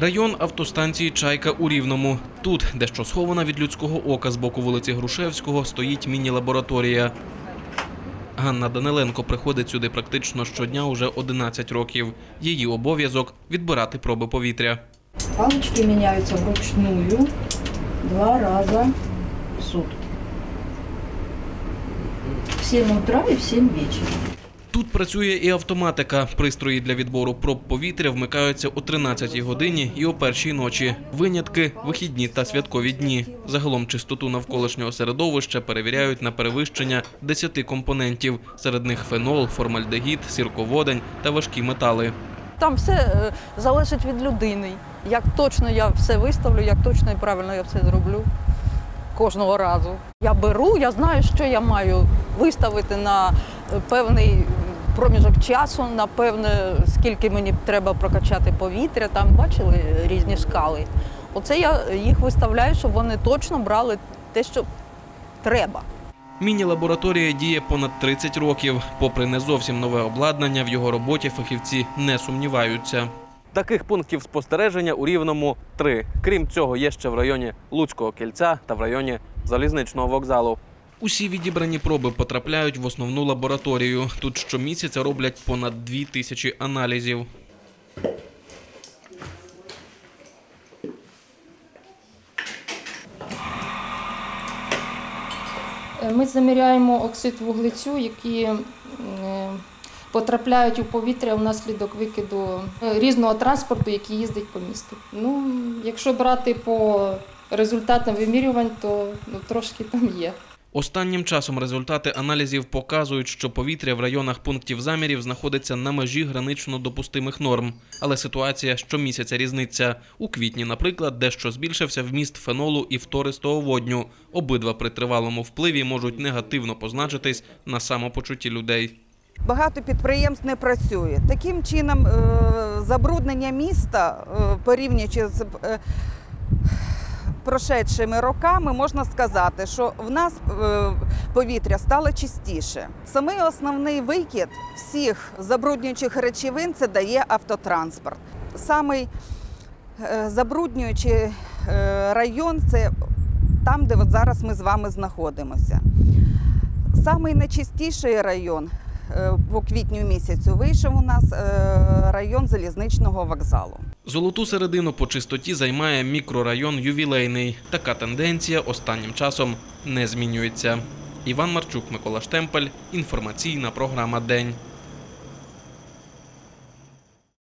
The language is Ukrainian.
Район автостанції Чайка у Рівному. Тут, дещо схована від людського ока з боку вулиці Грушевського, стоїть міні-лабораторія. Ганна Даниленко приходить сюди практично щодня уже 11 років. Її обов'язок відбирати проби повітря. Палочки меняются вручную два раза в сутки. В 7 утра и в 7 вечера. Тут працює і автоматика. Пристрої для відбору проб повітря вмикаються о 13-й годині і о першій ночі. Винятки вихідні та святкові дні. Загалом чистоту навколишнього середовища перевіряють на перевищення 10 компонентів. Серед них фенол, формальдегід, сірководень та важкі метали. Там все е, залежить від людини. Як точно я все виставлю, як точно і правильно я все зроблю кожного разу. Я беру, я знаю, що я маю виставити на е, певний проміжок часу, на певне, скільки мені треба прокачати повітря. Там бачили різні шкали. Оце я їх виставляю, щоб вони точно брали те, що треба. Міні-лабораторія діє понад 30 років. Попри не зовсім нове обладнання, в його роботі фахівці не сумніваються. Таких пунктів спостереження у Рівному три. Крім цього, є ще в районі Луцького кільця та в районі залізничного вокзалу. Усі відібрані проби потрапляють в основну лабораторію. Тут щомісяця роблять понад дві тисячі аналізів. Е, Ми заміряємо оксид вуглецю, які е, потрапляють у повітря внаслідок викиду е, різного транспорту, який їздить по місту. Ну, якщо брати по результатам вимірювань, то ну, трошки там є. Останнім часом результати аналізів показують, що повітря в районах пунктів замірів знаходиться на межі гранично допустимих норм. Але ситуація щомісяця різниця. У квітні, наприклад, дещо збільшився вміст фенолу і втористого водню. Обидва при тривалому впливі можуть негативно позначитись на самопочутті людей. Багато підприємств не працює. Таким чином, е, забруднення міста, е, порівнюючи з е, прошедшими роками, можна сказати, що в нас е, повітря стало чистіше. Самий основний викид всіх забруднюючих речовин це дає автотранспорт. Самий е, забруднюючий е, район це там, де от зараз ми з вами знаходимося. Самий найчистіший район по квітню місяцю вийшов у нас е, район залізничного вокзалу. Золоту середину по чистоті займає мікрорайон ювілейний. Така тенденція останнім часом не змінюється. Іван Марчук, Микола Штемпель. Інформаційна програма День.